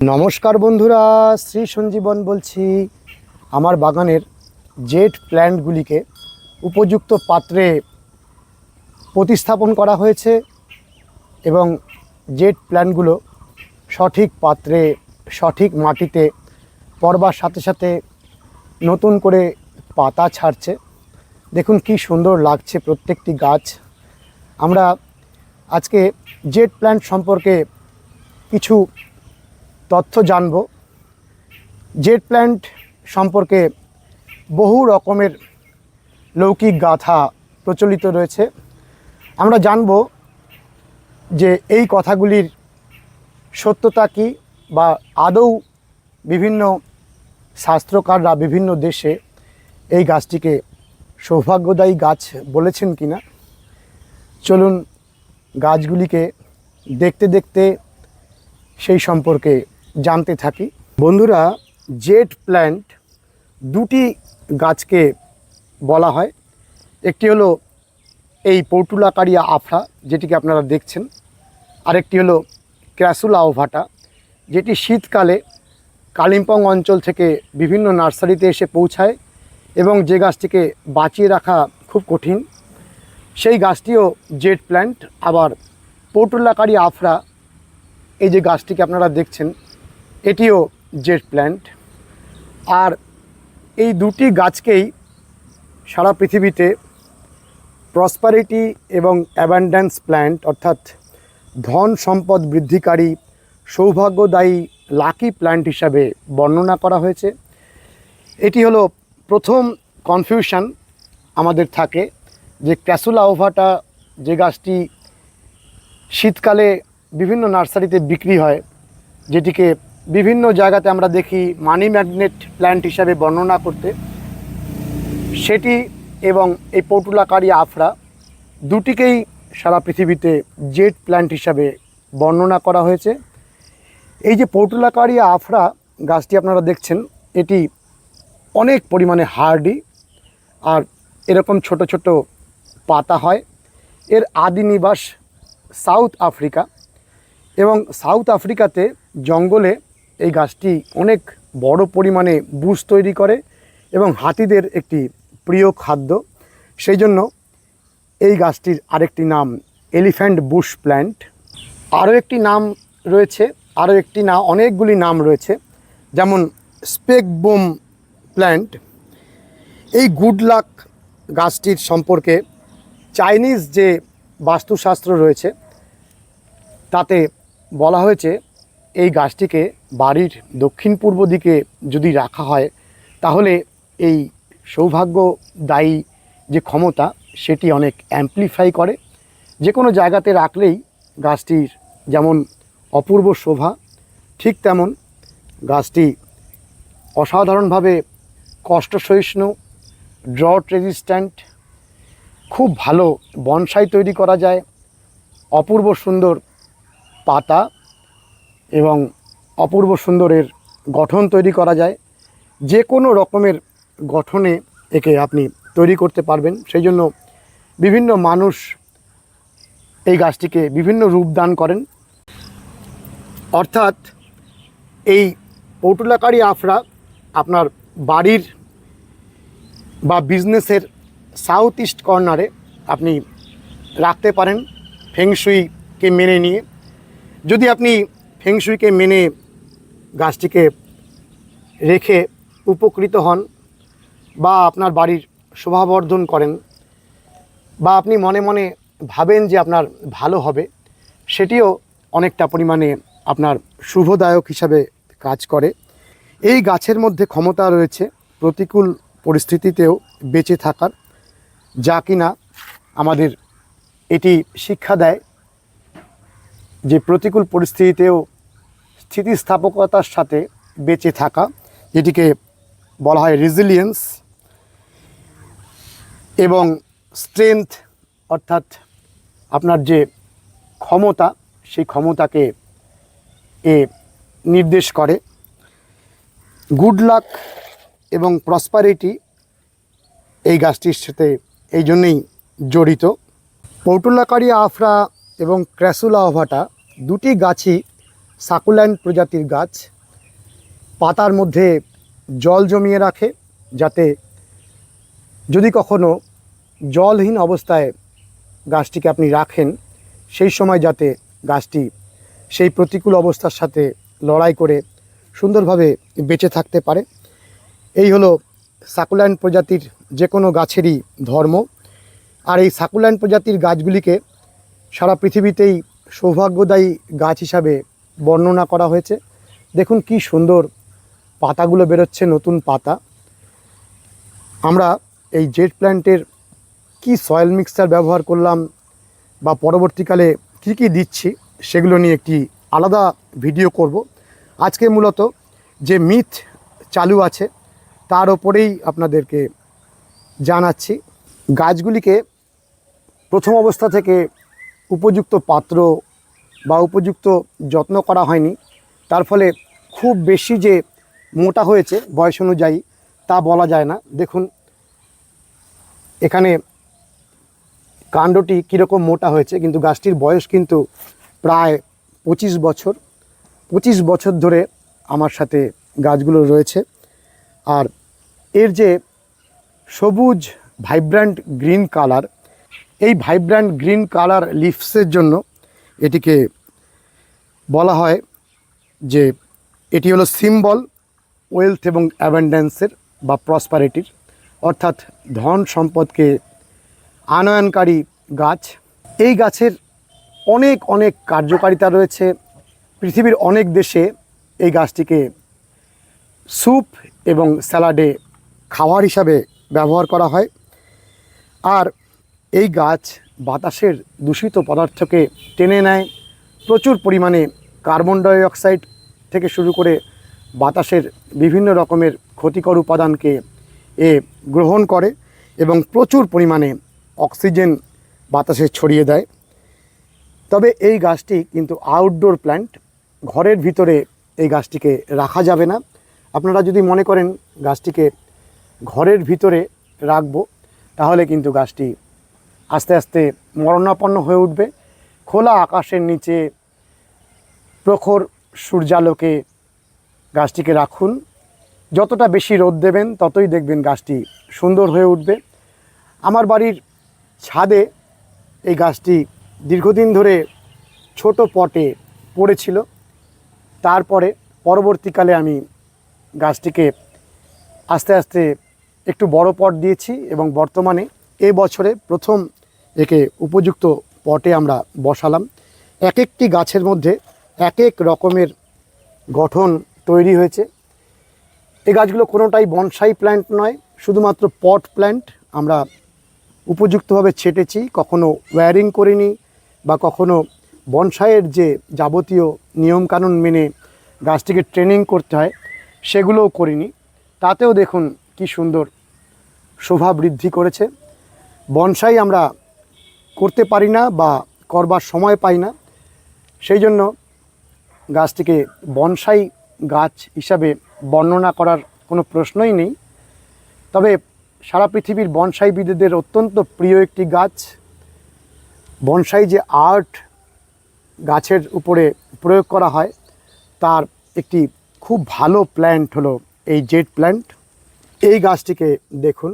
নমস্কার বন্ধুরা, শ্রী সঞ্জীবন বলছি। আমার বাগানের জেট প্ল্যান্টগুলিকে উপযুক্ত পাত্রে প্রতিস্থাপন করা হয়েছে এবং জেট প্ল্যান্টগুলো সঠিক পাত্রে, সঠিক মাটিতে পড়বার সাথে সাথে নতুন করে পাতা ছাড়ছে। দেখুন কি সুন্দর লাগছে প্রত্যেকটি গাছ। আমরা আজকে জেট প্ল্যান্ট সম্পর্কে কিছু তথ্য জানব। জেট প্ল্যান্ট সম্পর্কে বহু রকমের লৌকিক গাথা প্রচলিত রয়েছে। আমরা জানব যে এই কথাগুলির সত্যতা কি বা আদৌ বিভিন্ন শাস্ত্রকাররা বিভিন্ন দেশে এই গাছটিকে সৌভাগ্যদায়ী গাছ বলেছেন কিনা। চলুন গাছগুলিকে দেখতে দেখতে সেই সম্পর্কে জানতে থাকি। বন্ধুরা, জেট প্ল্যান্ট দুটি গাছকে বলা হয়। একটি হলো এই পর্টুলাকারিয়া আফরা যেটিকে আপনারা দেখছেন। আরেকটি হলো ক্র্যাসুলা ওভাটা, যেটি শীতকালে কালিম্পং অঞ্চল থেকে বিভিন্ন নার্সারিতে এসে পৌঁছায় এবং যে গাছটিকে বাঁচিয়ে রাখা খুব কঠিন। সেই গাছটিও জেট প্ল্যান্ট। আবার পর্টুলাকারি আফরা এই যে গাছটিকে আপনারা দেখছেন এটিও জেট প্ল্যান্ট। আর এই দুটি গাছকেই সারা পৃথিবীতে প্রসপারিটি এবং অ্যাবান্ড্যান্স প্ল্যান্ট অর্থাৎ ধন সম্পদ বৃদ্ধিকারী, সৌভাগ্যদায়ী লাকি প্ল্যান্ট হিসাবে বর্ণনা করা হয়েছে। এটি হলো প্রথম কনফিউশন আমাদের থাকে যে ক্যাসুলা ওভাটা যে গাছটি শীতকালে বিভিন্ন নার্সারিতে বিক্রি হয়, যেটিকে বিভিন্ন জায়গাতে আমরা দেখি মানি ম্যাগনেট প্ল্যান্ট হিসাবে বর্ণনা করতে। সেটি এবং এই পটুলাকারী আফরা দুটিকেই সারা পৃথিবীতে জেট প্ল্যান্ট হিসাবে বর্ণনা করা হয়েছে। এই যে পটুলাকারী আফরা গাছটি আপনারা দেখছেন, এটি অনেক পরিমাণে হার্ডি আর এরকম ছোট ছোট পাতা হয়। এর আদি নিবাস সাউথ আফ্রিকা এবং সাউথ আফ্রিকাতে জঙ্গলে এই গাছটি অনেক বড় পরিমাণে বুশ তৈরি করে এবং হাতিদের একটি প্রিয় খাদ্য। সেই জন্য এই গাছটির আরেকটি নাম এলিফ্যান্ট বুশ প্ল্যান্ট। আরও একটি নাম রয়েছে, আরও একটি না, অনেকগুলি নাম রয়েছে, যেমন স্পেকবোম প্ল্যান্ট। এই গুড লাক গাছটির সম্পর্কে চাইনিজ যে বাস্তুশাস্ত্র রয়েছে, তাতে বলা হয়েছে এই গাছটিকে বাড়ির দক্ষিণ পূর্ব দিকে যদি রাখা হয়, তাহলে এই সৌভাগ্যদায়ী যে ক্ষমতা, সেটি অনেক অ্যাম্পলিফাই করে। যে কোনো জায়গাতে রাখলেই গাছটির যেমন অপূর্ব শোভা, ঠিক তেমন গাছটি অসাধারণভাবে কষ্ট সহিষ্ণু ড্রট রেজিস্ট্যান্ট খুব ভালো বনসাই তৈরি করা যায়, অপূর্ব সুন্দর পাতা এবং অপূর্ব সুন্দরের গঠন তৈরি করা যায়। যে কোনো রকমের গঠনে একে আপনি তৈরি করতে পারবেন। সেই জন্য বিভিন্ন মানুষ এই গাছটিকে বিভিন্ন রূপ দান করেন। অর্থাৎ এই পটুলাকারী আফরা আপনার বাড়ির বা বিজনেসের সাউথ ইস্ট কর্নারে আপনি রাখতে পারেন। ফেংশুইকে মেনে নিয়ে। যদি আপনি ফেংশুইকে মেনে গাছটিকে রেখে উপকৃত হন বা আপনার বাড়ির শোভাবর্ধন করেন বা আপনি মনে মনে ভাবেন যে আপনার ভালো হবে, সেটিও অনেকটা পরিমাণে আপনার শুভদায়ক হিসাবে কাজ করে। এই গাছের মধ্যে ক্ষমতা রয়েছে প্রতিকূল পরিস্থিতিতেও বেঁচে থাকার, যা কিনা আমাদের এটি শিক্ষা দেয় যে প্রতিকূল পরিস্থিতিতেও স্থিতিস্থাপকতার সাথে বেঁচে থাকা, যেটিকে বলা হয় রেজিলিয়েন্স এবং স্ট্রেংথ অর্থাৎ আপনার যে ক্ষমতা, সেই ক্ষমতাকে এ নির্দেশ করে। গুড লাক এবং প্রসপারিটি এই গাছটির সাথে এই জন্যেই জড়িত। পৌটুলাকারী আফরা এবং ক্র্যাসুলা ওভাটা দুটি গাছই সাকুল্যান্ড প্রজাতির গাছ পাতার মধ্যে জল জমিয়ে রাখে যাতে যদি কখনো জলহীন অবস্থায় গাছটিকে আপনি রাখেন, সেই সময় যাতে গাছটি সেই প্রতিকূল অবস্থার সাথে লড়াই করে সুন্দরভাবে বেঁচে থাকতে পারে। এই হলো সাকুল্যান্ড প্রজাতির যে কোনো গাছেরই ধর্ম। আর এই সাকুল্যান্ড প্রজাতির গাছগুলিকে সারা পৃথিবীতেই সৌভাগ্যদায়ী গাছ হিসাবে বর্ণনা করা হয়েছে। দেখুন কি সুন্দর পাতাগুলো বেরোচ্ছে, নতুন পাতা। আমরা এই জেট প্ল্যান্টের কি সয়েল মিক্সচার ব্যবহার করলাম বা পরবর্তীকালে কি কি দিচ্ছি, সেগুলো নিয়ে একটি আলাদা ভিডিও করব। আজকে মূলত যে মিথ চালু আছে, তার ওপরেই আপনাদেরকে জানাচ্ছি। গাছগুলিকে প্রথম অবস্থা থেকে উপযুক্ত পাত্র বা উপযুক্ত যত্ন করা হয়নি, তার ফলে খুব বেশি যে মোটা হয়েছে বয়স অনুযায়ী তা বলা যায় না। দেখুন, এখানে কাণ্ডটি কীরকম মোটা হয়েছে, কিন্তু গাছটির বয়স কিন্তু প্রায় পঁচিশ বছর। পঁচিশ বছর ধরে আমার সাথে গাছগুলো রয়েছে। আর এর যে সবুজ ভাইব্র্যান্ট গ্রিন কালার, এই ভাইব্র্যান্ট গ্রিন কালার লিফসের জন্য এটিকে বলা হয় যে এটি হলো সিম্বল, ওয়েলথ এবং অ্যাবেন্ডেন্সের বা প্রসপারিটির, অর্থাৎ ধন সম্পদকে আনয়নকারী গাছ। এই গাছের অনেক অনেক কার্যকারিতা রয়েছে। পৃথিবীর অনেক দেশে এই গাছটিকে স্যুপ এবং স্যালাডে খাওয়ার হিসাবে ব্যবহার করা হয়। আর এই গাছ বাতাসের দূষিত পদার্থকে টেনে নেয়। প্রচুর পরিমাণে কার্বন ডাইঅক্সাইড থেকে শুরু করে বাতাসের বিভিন্ন রকমের ক্ষতিকর উপাদানকে এ গ্রহণ করে এবং প্রচুর পরিমাণে অক্সিজেন বাতাসে ছড়িয়ে দেয়। তবে এই গাছটি কিন্তু আউটডোর প্ল্যান্ট ঘরের ভিতরে এই গাছটিকে রাখা যাবে না। আপনারা যদি মনে করেন গাছটিকে ঘরের ভিতরে রাখব, তাহলে কিন্তু গাছটি আস্তে আস্তে মরণাপন্ন হয়ে উঠবে। খোলা আকাশের নিচে প্রখর সূর্যালোকে গাছটিকে রাখুন। যতটা বেশি রোদ দেবেন, ততই দেখবেন গাছটি সুন্দর হয়ে উঠবে। আমার বাড়ির ছাদে এই গাছটি দীর্ঘদিন ধরে ছোট পটে পড়েছিল। তারপরে পরবর্তীকালে আমি গাছটিকে আস্তে আস্তে একটু বড় পট দিয়েছি এবং বর্তমানে এ বছরে প্রথম একে উপযুক্ত পটে আমরা বসালাম। এক একটি গাছের মধ্যে এক এক রকমের গঠন তৈরি হয়েছে। এই গাছগুলো কোনোটাই বনসাই প্ল্যান্ট নয়, শুধুমাত্র পট প্ল্যান্ট আমরা উপযুক্তভাবে ছেটেছি, কখনো ওয়্যারিং করিনি বা কখনো বনসাইয়ের যে যাবতীয় নিয়মকানুন মেনে গাছটিকে ট্রেনিং করতে হয়, সেগুলোও করিনি। তাতেও দেখুন কি সুন্দর শোভা বৃদ্ধি করেছে। বনসাই আমরা করতে পারি না বা করবার সময় পাই না। সেই জন্য গাছটিকে বনসাই গাছ হিসাবে বর্ণনা করার কোনো প্রশ্নই নেই। তবে সারা পৃথিবীর বনসাইবিদদের অত্যন্ত প্রিয় একটি গাছ। বনসাই যে আর্ট গাছের উপরে প্রয়োগ করা হয়, তার একটি খুব ভালো প্ল্যান্ট হলো এই জেট প্ল্যান্ট। এই গাছটিকে দেখুন।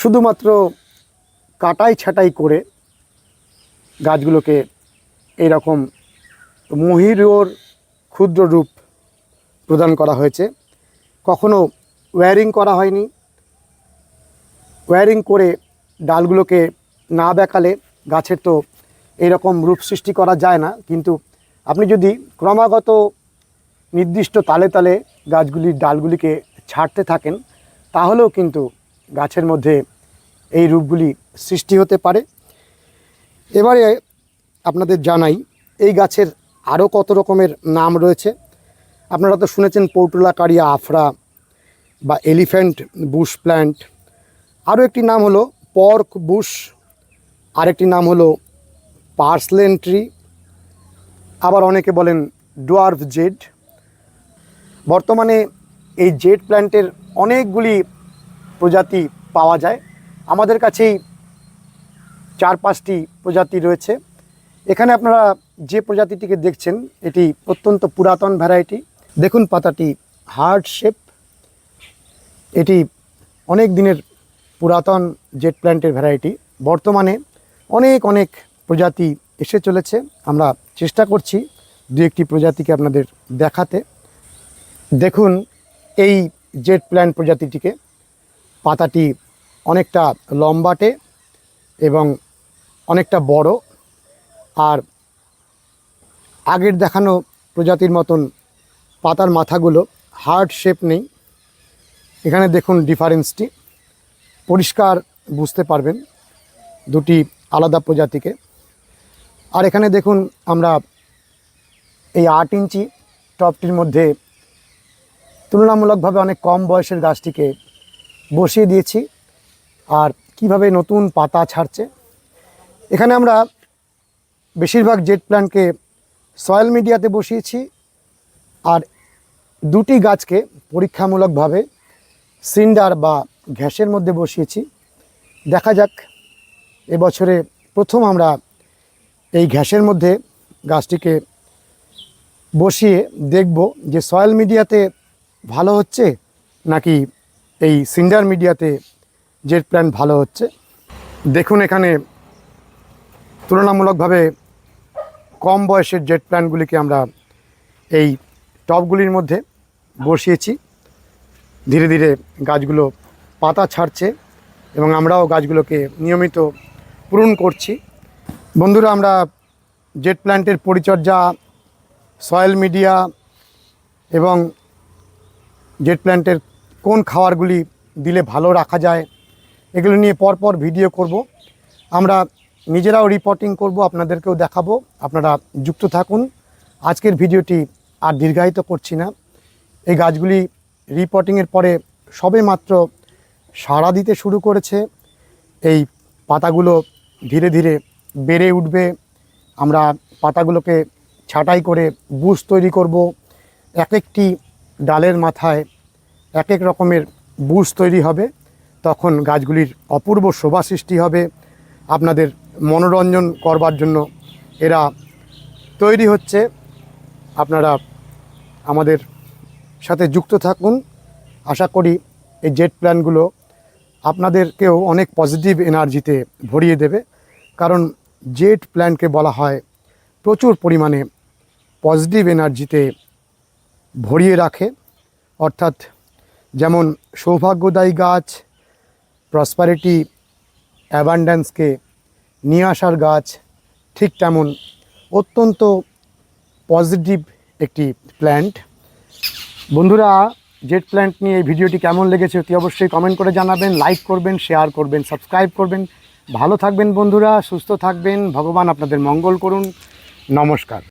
শুধুমাত্র কাটাই ছাটাই করে গাছগুলোকে এইরকম মহিরোর ক্ষুদ্র রূপ প্রদান করা হয়েছে। কখনো ওয়্যারিং করা হয়নি। ওয়্যারিং করে ডালগুলোকে না বেঁকালে গাছের তো এইরকম রূপ সৃষ্টি করা যায় না। কিন্তু আপনি যদি ক্রমাগত নির্দিষ্ট তালে তালে গাছগুলির ডালগুলিকে ছাড়তে থাকেন, তাহলেও কিন্তু গাছের মধ্যে এই রূপগুলি সৃষ্টি হতে পারে। এবারে আপনাদের জানাই, এই গাছের আরও কত রকমের নাম রয়েছে? আপনারা তো শুনেছেন পৌটুলা কারিয়া আফরা বা এলিফ্যান্ট বুশ প্ল্যান্ট। আরও একটি নাম হলো পর্ক বুশ, আরেকটি নাম হলো পার্সলেন ট্রি, আবার অনেকে বলেন ডোয়ার্ভ জেড। বর্তমানে এই জেড প্ল্যান্টের অনেকগুলি প্রজাতি পাওয়া যায়। আমাদের কাছেই চার পাঁচটি প্রজাতি রয়েছে। এখানে আপনারা যে প্রজাতিটিকে দেখছেন, এটি অত্যন্ত পুরাতন ভ্যারাইটি দেখুন পাতাটি হার্ড শেপ। এটি অনেক দিনের পুরাতন জেট প্ল্যান্টের ভ্যারাইটি বর্তমানে অনেক অনেক প্রজাতি এসে চলেছে। আমরা চেষ্টা করছি দু একটি প্রজাতিকে আপনাদের দেখাতে। দেখুন এই জেট প্ল্যান্ট প্রজাতিটিকে। পাতাটি অনেকটা লম্বাটে এবং অনেকটা বড়। আর আগের দেখানো প্রজাতির মতন পাতার মাথাগুলো হার্ড শেপ নেই। এখানে দেখুন ডিফারেন্সটি। পরিষ্কার বুঝতে পারবেন দুটি আলাদা প্রজাতিকে। আর এখানে দেখুন আমরা এই আট ইঞ্চি টপটির মধ্যে তুলনামূলকভাবে অনেক কম বয়সের গাছটিকে বসিয়ে দিয়েছি। আর কীভাবে নতুন পাতা ছাড়ছে এখানে আমরা বেশিরভাগ জেট প্ল্যান্টকে সয়েল মিডিয়াতে বসিয়েছি আর দুটি গাছকে পরীক্ষামূলকভাবে সিন্ডার বা ঘ্যাসের মধ্যে বসিয়েছি। দেখা যাক, এবছরে প্রথম আমরা এই ঘ্যাসের মধ্যে গাছটিকে বসিয়ে দেখব যে সয়েল মিডিয়াতে ভালো হচ্ছে নাকি এই সিন্ডার মিডিয়াতে জেট প্ল্যান্ট ভালো হচ্ছে। দেখুন এখানে তুলনামূলকভাবে কম বয়সের জেট প্ল্যান্টগুলিকে আমরা এই টবগুলির মধ্যে বসিয়েছি। ধীরে ধীরে গাছগুলো পাতা ছাড়ছে এবং আমরাও গাছগুলোকে নিয়মিত পূরণ করছি। বন্ধুরা, আমরা জেট প্ল্যান্টের পরিচর্যা, সয়েল মিডিয়া এবং জেট প্ল্যান্টের কোন খাবারগুলি দিলে ভালো রাখা যায়, এগুলো নিয়ে পরপর ভিডিও করব। আমরা নিজেরাও রিপোর্টিং করব, আপনাদেরকেও দেখাবো। আপনারা যুক্ত থাকুন। আজকের ভিডিওটি আর দীর্ঘায়িত করছি না। এই গাছগুলি রিপোর্টিংয়ের পরে সবে মাত্র সাড়া দিতে শুরু করেছে। এই পাতাগুলো ধীরে ধীরে বেড়ে উঠবে। আমরা পাতাগুলোকে ছাঁটাই করে বুশ তৈরি করব। এক একটি ডালের মাথায় এক এক রকমের বুশ তৈরি হবে। তখন গাছগুলির অপূর্ব শোভা সৃষ্টি হবে। আপনাদের মনোরঞ্জন করবার জন্য এরা তৈরি হচ্ছে। আপনারা আমাদের সাথে যুক্ত থাকুন। আশা করি এই জেট প্ল্যানগুলো আপনাদেরকেও অনেক পজিটিভ এনার্জিতে ভরিয়ে দেবে। কারণ জেট প্ল্যানকে বলা হয় প্রচুর পরিমাণে পজিটিভ এনার্জিতে ভরিয়ে রাখে। অর্থাৎ যেমন সৌভাগ্যদায়ী গাছ প্রসপারিটি অ্যাবান্ড্যান্সকে নিয়ে আসার গাছ ঠিক তেমন অত্যন্ত পজিটিভ একটি প্ল্যান্ট বন্ধুরা জেট প্ল্যান্ট নিয়ে এই ভিডিওটি কেমন লেগেছে অতি অবশ্যই কমেন্ট করে জানাবেন লাইক করবেন শেয়ার করবেন সাবস্ক্রাইব করবেন। ভালো থাকবেন বন্ধুরা, সুস্থ থাকবেন। ভগবান আপনাদের মঙ্গল করুন। নমস্কার।